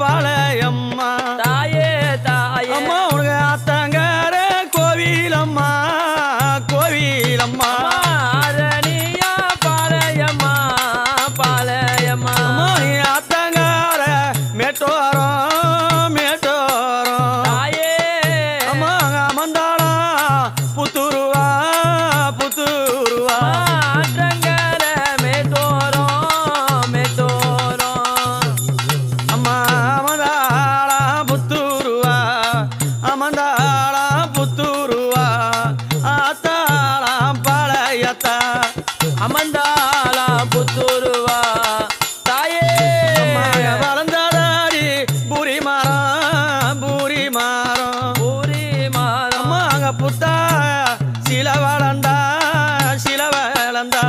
பாளையம்மா. தாயே தாயே. அம்மா உனக்கு அத்தங்கார கோவிலம்மா கோவிலம்மா. ஆரணியா பாளையம்மா பாளையம்மா. மேட்டோர அமர்ந்தாளா புத்தூருவா? தாயே வளர்ந்தாடி பூரி மாறம் பூரி மாறம். பூரி மாறம். புத்தா சில வளர்ந்தா சில வளர்ந்தா.